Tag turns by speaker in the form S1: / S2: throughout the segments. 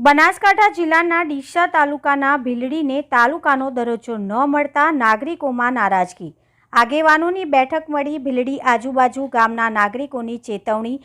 S1: બનાસકાંઠા જિલ્લાના ડીસા તાલુકાના ભીલડીને તાલુકાનો દરજ્જો ન મળતા નાગરિકોમાં નારાજગી. આગેવાનોની બેઠક મળી ભીલડી આજુબાજુ ગામના નાગરિકોની ચેતવણી,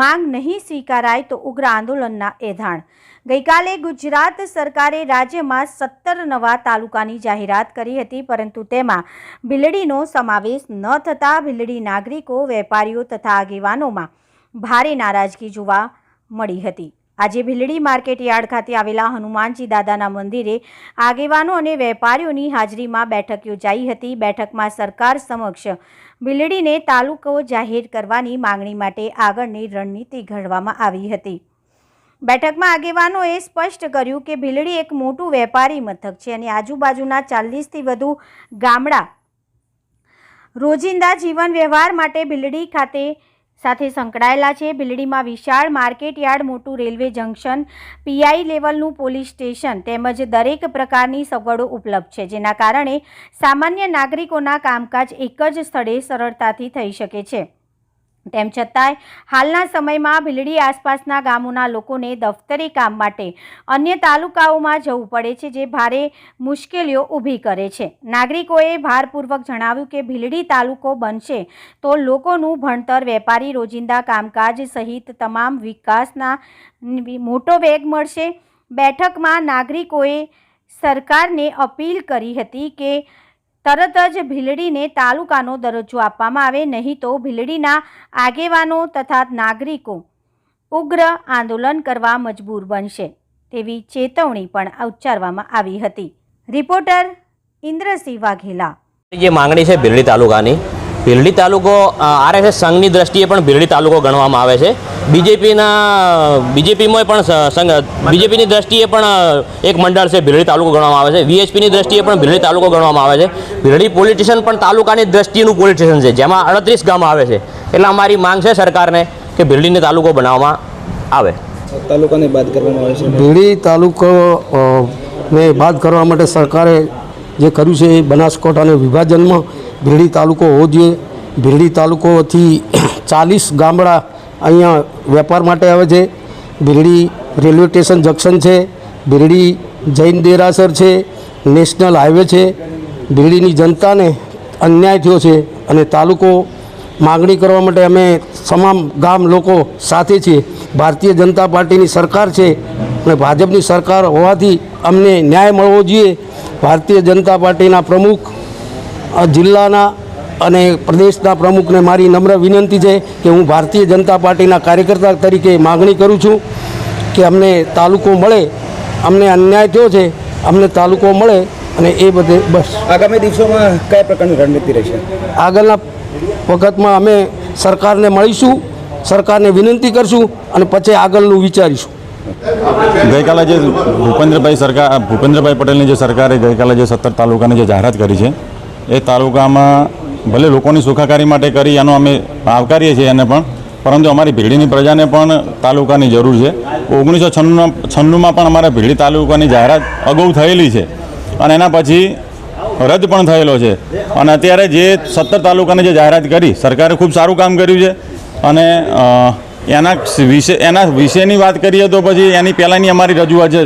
S1: માંગ નહીં સ્વીકારાય તો ઉગ્ર આંદોલનના એધાણ. ગઈકાલે ગુજરાત સરકારે રાજ્યમાં સત્તર નવા તાલુકાની જાહેરાત કરી હતી, પરંતુ તેમાં ભીલડીનો સમાવેશ ન થતાં ભીલડી નાગરિકો, વેપારીઓ તથા આગેવાનોમાં ભારે નારાજગી જોવા મળી હતી. આજે ભીલડી માર્કેટ યાર્ડ ખાતે આવેલા હનુમાનજી દાદાના મંદિરે આગેવાનો અને વેપારીઓની હાજરીમાં બેઠક યોજાઈ હતી. બેઠકમાં સરકાર સમક્ષ ભીલડીને તાલુકો જાહેર કરવાની માંગણી માટે આગળની રણનીતિ ઘડવામાં આવી હતી. બેઠકમાં આગેવાનોએ સ્પષ્ટ કર્યું કે ભીલડી એક મોટું વેપારી મથક છે અને આજુબાજુના ચાલીસથી વધુ ગામડા રોજિંદા જીવન વ્યવહાર માટે ભીલડી ખાતે સાથે સંકળાયેલા છે. ભીલડીમાં વિશાળ માર્કેટ યાર્ડ, મોટું રેલવે જંકશન, પીઆઈ લેવલનું પોલીસ સ્ટેશન તેમજ દરેક પ્રકારની સગવડો ઉપલબ્ધ છે, જેના કારણે સામાન્ય નાગરિકોના કામકાજ એક જ સ્થળે સરળતાથી થઈ શકે છે. તેમ છતાંય, હાલના સમયમાં ભીલડી આસપાસના ગામોના લોકોને દફતરી કામ માટે અન્ય તાલુકાઓમાં જવું પડે છે, જે ભારે મુશ્કેલીઓ ઊભી કરે છે. નાગરિકોએ ભારપૂર્વક જણાવ્યું કે ભીલડી તાલુકો બનશે તો લોકોનું ભણતર, વેપારી, રોજિંદા કામકાજ સહિત તમામ વિકાસના મોટો વેગ મળશે. બેઠકમાં નાગરિકોએ સરકારને અપીલ કરી હતી કે તરત જ ભીલડીને તાલુકાનો દરજ્જો આપવામાં આવે, નહીં તો ભીલડીના આગેવાનો તથા નાગરિકો ઉગ્ર આંદોલન કરવા મજબૂર બનશે તેવી ચેતવણી પણ ઉચ્ચારવામાં આવી હતી. રિપોર્ટર ઇન્દ્રસિંહ વાઘેલા.
S2: જે માંગણી છે ભીલડી તાલુકાની ભીલડી તાલુકો આરએસએસ સંઘની દ્રષ્ટિએ પણ ભીલડી તાલુકો ગણવામાં આવે છે. બીજેપીના બીજેપીમાં પણ સંઘ બીજેપીની દ્રષ્ટિએ પણ એક મંડળ છે ભીલડી તાલુકો ગણવામાં આવે છે. વીએચપીની દ્રષ્ટિએ પણ ભીલડી તાલુકો ગણવામાં આવે છે. ભીલડી પોલીસ સ્ટેશન પણ તાલુકાની દ્રષ્ટિનું પોલીસ સ્ટેશન છે જેમાં અડત્રીસ ગામ આવે છે. એટલે અમારી માંગ છે સરકારને કે ભીલડીને તાલુકો બનાવવામાં આવે.
S3: તાલુકાને બાદ કરવામાં આવે છે.
S4: ભીલડી તાલુકો ને બાદ કરવા માટે સરકારે જે કર્યું છે એ બનાસકાંઠાના વિભાજનમાં ભીરડી તાલુકો હોવો જોઈએ. ભીરડી તાલુકોથી ચાલીસ ગામડા અહીંયા વેપાર માટે આવે છે. ભીરડી રેલવે સ્ટેશન જંકશન છે. ભીરડી જૈન દેરાસર છે. નેશનલ હાઈવે છે. ભીરડીની જનતાને અન્યાય થયો છે અને તાલુકો માગણી કરવા માટે અમે તમામ ગામ લોકો સાથે છીએ. ભારતીય જનતા પાર્ટીની સરકાર છે અને ભાજપની સરકાર હોવાથી અમને ન્યાય મળવો જોઈએ. ભારતીય જનતા પાર્ટીના પ્રમુખ જિલ્લાના અને પ્રદેશના પ્રમુખને મારી નમ્ર વિનંતી છે કે હું ભારતીય જનતા પાર્ટીના કાર્યકર્તા તરીકે માગણી કરું છું કે અમને તાલુકો મળે અમને અન્યાય થયો છે અમને તાલુકો મળે અને એ બધે બસ.
S3: આગામી દિવસોમાં કયા પ્રકારની રણનીતિ રહેશે?
S4: આગળના વખતમાં અમે સરકારને મળીશું સરકારને વિનંતી કરશું અને પછી આગળનું વિચારીશું.
S5: ગઈકાલે જે ભૂપેન્દ્રભાઈ સરકાર ભૂપેન્દ્રભાઈ પટેલની જે સરકારે ગઈકાલે જે સત્તર તાલુકાની જે જાહેરાત કરી છે, એ તાલુકામાં ભલે લોકોની સુખાકારી માટે કરી એનો અમે આવકારીએ છીએ એને પણ, પરંતુ અમારી ભીડીની પ્રજાને પણ તાલુકાની જરૂર છે. ઓગણીસો છન્નું છન્નુંમાં પણ અમારા ભીડી તાલુકાની જાહેરાત અગાઉ થયેલી છે અને એના પછી રદ પણ થયેલો છે. અને અત્યારે જે સત્તર તાલુકાની જે જાહેરાત કરી, સરકારે ખૂબ સારું કામ કર્યું છે અને એના વિશે એના વિશેની વાત કરીએ તો પછી એની પહેલાંની અમારી રજૂઆત છે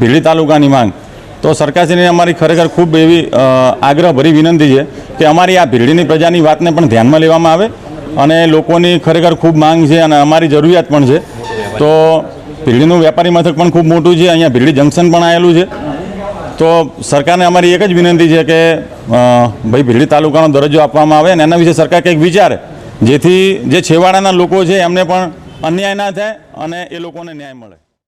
S5: ભીલી તાલુકાની માંગ. તો સરકારશ્રીને અમારી ખરેખર ખૂબ એવી આગ્રહ આગ્રહભરી વિનંતી છે કે અમારી આ ભીલડીની પ્રજાની વાતને પણ ધ્યાનમાં લેવામાં આવે અને લોકોની ખરેખર ખૂબ માંગ છે અને અમારી જરૂરિયાત પણ છે. તો ભીલડીનું વેપારી મથક પણ ખૂબ મોટું છે, અહીંયા ભીલડી જંકશન પણ આવેલું છે. તો સરકારને અમારી એક જ વિનંતી છે કે ભાઈ ભીલડી તાલુકાનો દરજ્જો આપવામાં આવે અને એના વિશે સરકાર કંઈક વિચારે. જેથી જે છેવાડાના લોકો છે એમને પણ અન્યાય ના થાય અને એ લોકોને ન્યાય મળે.